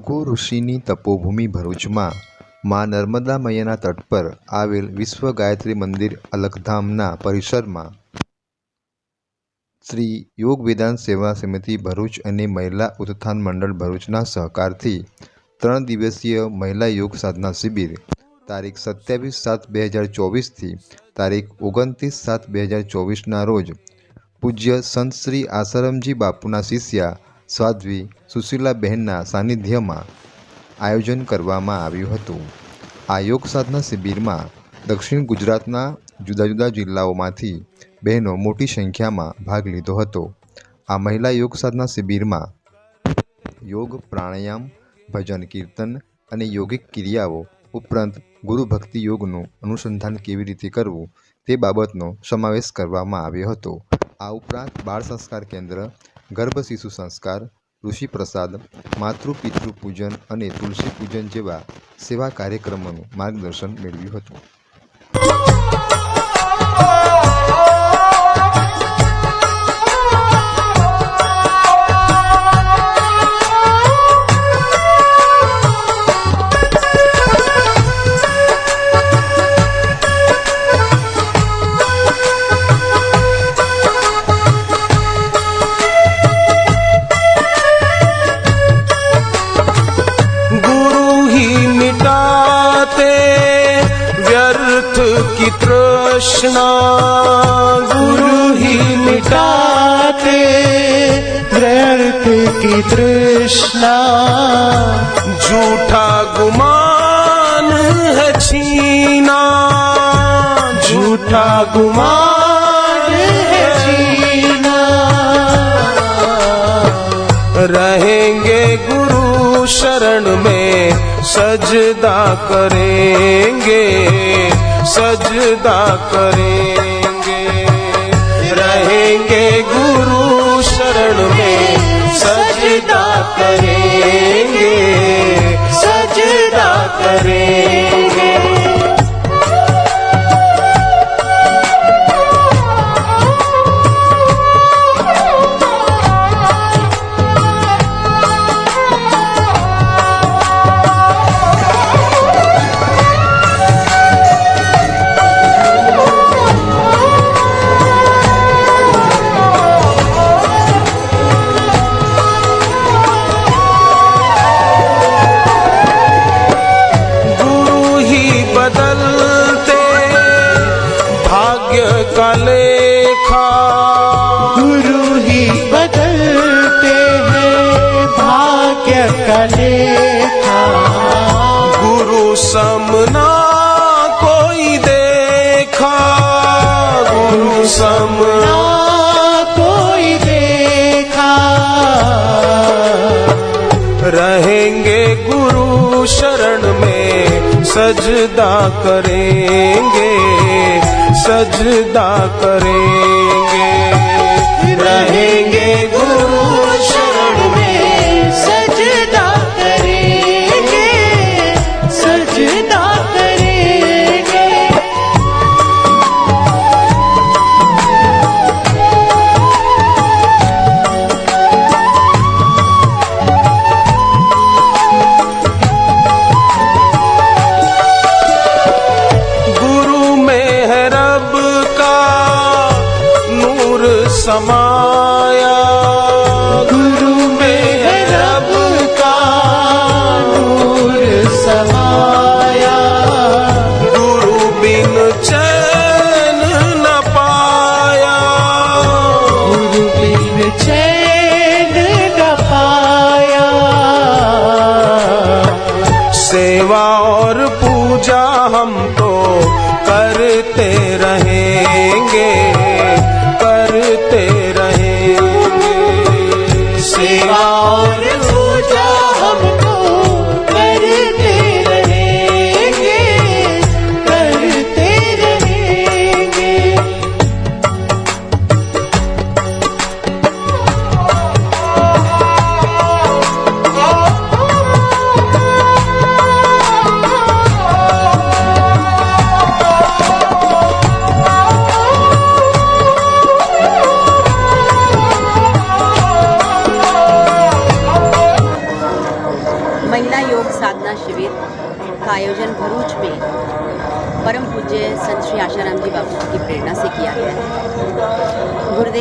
ભૃગુ ઋષિની તપોભૂમિ ભરૂચમાં મા નર્મદા મૈયાના તટ પર આવેલ વિશ્વ ગાયત્રી મંદિર અલખધામના પરિસરમાં શ્રી યોગ વેદાંત સેવા સમિતિ ભરૂચ અને મહિલા ઉત્થાન મંડળ ભરૂચના સહકારથી ત્રણ દિવસીય મહિલા યોગ સાધના શિબિર તારીખ સત્યાવીસ સાત બે હજાર ચોવીસથી તારીખ ઓગણત્રીસ સાત બે હજાર ચોવીસના રોજ પૂજ્ય સંત શ્રી આસારામજી બાપુના શિષ્યા સાધ્વી સુશીલાબહેનના સાનિધ્યમાં આયોજન કરવામાં આવ્યું હતું. આ યોગ સાધના શિબિરમાં દક્ષિણ ગુજરાતના જુદા જુદા જિલ્લાઓમાંથી બહેનો મોટી સંખ્યામાં ભાગ લીધો હતો. આ મહિલા યોગ સાધના શિબિરમાં યોગ પ્રાણાયામ, ભજન કીર્તન અને યોગિક ક્રિયાઓ ઉપરાંત ગુરુ ભક્તિ યોગનું અનુસંધાન કેવી રીતે કરવું તે બાબતનો સમાવેશ કરવામાં આવ્યો હતો. આ ઉપરાંત બાળ સંસ્કાર કેન્દ્ર ગર્ભ શિશુ સંસ્કાર ઋષિપ્રસાદ માતૃ પિતૃ પૂજન અને તુલસી પૂજન જેવા સેવા કાર્યક્રમોનું માર્ગદર્શન મેળવ્યું હતું. तृष्णा गुरु ही मिटाते व्यर्थ की तृष्णा झूठा गुमान है छीना। झूठा गुमान है जीना रहेंगे गुरु शरण में सजदा करेंगे। सजदा करेंगे रहेंगे गुरु शरण में समना कोई देखा, गुरु समना कोई देखा। रहेंगे गुरु शरण में, सजदा करेंगे सजदा करेंगे। रहेंगे गुरु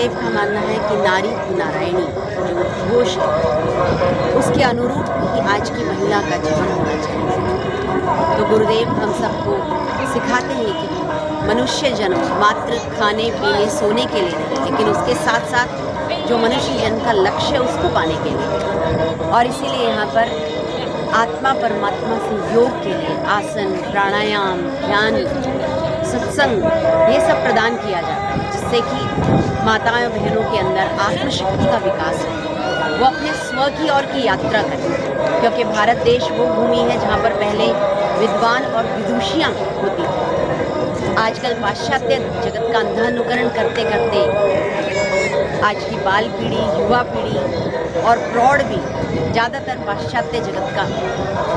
गुरुदेव का मानना है कि नारी की नारायणी, जो घोष है, उसके अनुरूप ही आज की महिला का जीवन होना चाहिए। तो गुरुदेव, हम सबको सिखाते हैं कि मनुष्य जन्म मात्र खाने, पीने, सोने के लिए नहीं, लेकिन उसके साथ साथ जो मनुष्य जन्म का लक्ष्य है, उसको पाने के लिए। और इसीलिए यहाँ पर आत्मा परमात्मा से योग के लिए आसन, प्राणायाम, ध्यान, सत्संग, ये सब प्रदान किया जाता है। जिससे कि माताएँ और बहनों के अंदर आत्मशक्ति का विकास हो। वो अपने स्व की ओर की यात्रा करें, क्योंकि भारत देश वो भूमि है जहाँ पर पहले विद्वान और विदुषियाँ होती थी। आजकल पाश्चात्य जगत का अंधानुकरण करते करते आज की बाल पीढ़ी, युवा पीढ़ी और प्रौढ़ भी ज़्यादातर पाश्चात्य जगत का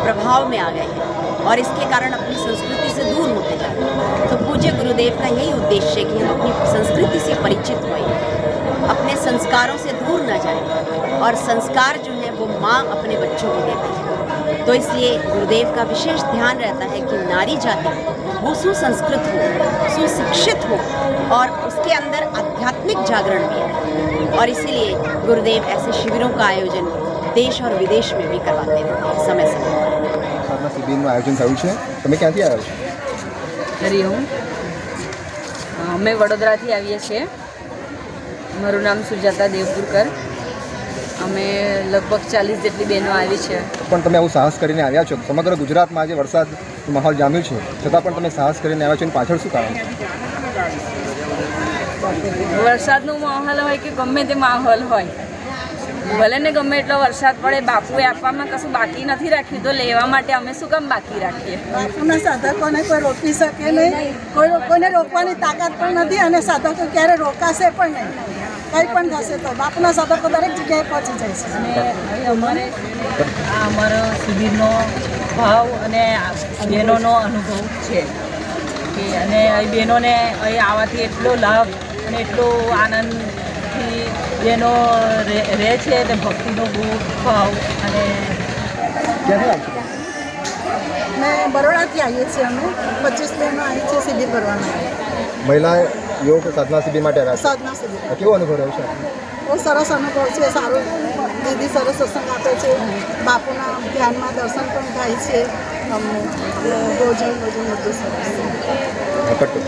प्रभाव में आ गए हैं। और इसके कारण अपनी संस्कृति से दूर होते जा रहे हैं। तो पूज्य गुरुदेव का यही उद्देश्य है कि हम अपनी संस्कृति से परिचित हुए, अपने संस्कारों से दूर ना जाए और संस्कार जो है वो माँ अपने बच्चों को देती है। तो इसलिए गुरुदेव का विशेष ध्यान रहता है कि नारी जाति वो सुसंस्कृत हो, सुशिक्षित हो और उसके अंदर आध्यात्मिक जागरण भी है और इसीलिए गुरुदेव ऐसे शिविरों का आयोजन देश और विदेश में भी करवाते हैं समय समय पर શિબિરનું આયોજન થયું છે. તમે ક્યાંથી આવ્યા છો? હરિઓમ અમે વડોદરાથી આવીએ છીએ. મારું નામ સુજાતા દેવપુરકર. અમે લગભગ ચાલીસ જેટલી બહેનો આવી છે. પણ તમે આવું સાહસ કરીને આવ્યા છો. સમગ્ર ગુજરાતમાં આજે વરસાદ માહોલ જામ્યું છે. છતાં પણ તમે સાહસ કરીને આવ્યા છો એની પાછળ શું કારણ વરસાદનો માહોલ હોય કે ગમે તે માહોલ હોય ભલે ને ગમે એટલો વરસાદ પડે બાપુએ આપવામાં કશું બાકી નથી રાખ્યું તો લેવા માટે અમે શું કામ બાકી રાખીએ? બાપુના સાધકોને કોઈ રોકી શકે નહીં. કોઈ કોઈને રોકવાની તાકાત પણ નથી અને સાધકો ક્યારે રોકાશે પણ નહીં. કંઈ પણ થશે તો બાપુના સાધકો દરેક જગ્યાએ પહોંચી જાય છે. અને અમારે આ અમારો શિબિરનો ભાવ અને બહેનોનો અનુભવ છે. કે અને અહીં બહેનોને અહીં આવવાથી એટલો લાભ અને એટલો આનંદથી બહેનો એનો રહે છે અને ભક્તિનો બહુ ભાવ અને બરોડાથી આવીએ છીએ અમે. પચીસ બહેનો આવી છે શિબિર ભરવાના. મહિલા યોગ સાધના શિબિર માટે આવ્યા સાધના શિબિર. કેવો અનુભવ રહ્યો છે? બહુ સરસ અનુભવ છે સારું. દીદી સરસ સત્સંગ આપે છે. બાપુના ધ્યાનમાં દર્શન પણ થાય છે. અમને ભોજન ભોજન બધું સરસ. કટ કરો